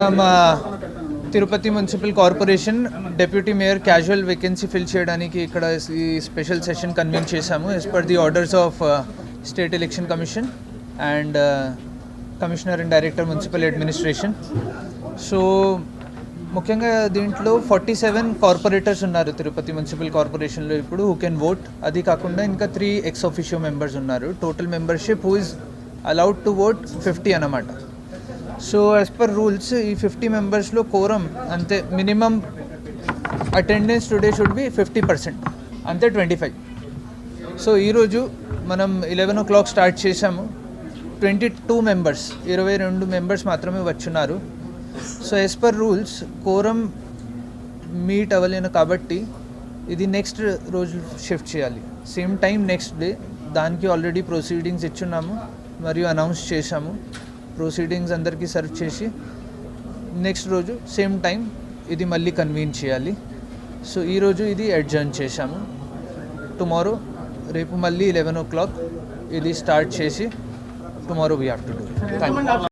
మా Tirupati municipal corporation deputy mayor casual vacancy fill చేయడానికి ఇక్కడ ఈ స్పెషల్ సెషన్ కన్వీన్ చేశాము as per the orders of state election commission and commissioner and director municipal administration so ముఖ్యంగా దీంట్లో forty seven corporators ఉన్నారు Tirupati municipal కార్పొరేషన్లో ఇప్పుడు హూ కెన్ ఓట్ అది కాకుండా ఇంకా త్రీ ఎక్స్ ఆఫీషియో మెంబర్స్ ఉన్నారు. Total membership who is allowed to vote fifty అన్నమాట. సో యాజ్ పర్ రూల్స్ ఈ ఫిఫ్టీ మెంబర్స్లో కోరం అంతే minimum attendance today should be fifty percent అంతే ట్వంటీ ఫైవ్ సో ఈరోజు మనం ఇలెవెన్ ఓ క్లాక్ స్టార్ట్ చేసాము twenty two members ఇరవై రెండు మెంబర్స్ మాత్రమే వచ్చున్నారు. So as per rules quorum meet అవ్వలేను కాబట్టి ఇది నెక్స్ట్ రోజు షిఫ్ట్ చేయాలి. సేమ్ టైం నెక్స్ట్ డే దానికి ఆల్రెడీ ప్రొసీడింగ్స్ ఇచ్చున్నాము మరియు అనౌన్స్ చేశాము. ప్రొసీడింగ్స్ అందరికీ సర్వ్ చేసి నెక్స్ట్ రోజు సేమ్ టైం ఇది మళ్ళీ కన్వీన్ చేయాలి. సో ఈరోజు ఇది అడ్జర్న్ చేశాము. టుమారో రేపు మళ్ళీ లెవెన్ ఓ క్లాక్ ఇది స్టార్ట్ చేసి tomorrow we have to do thank you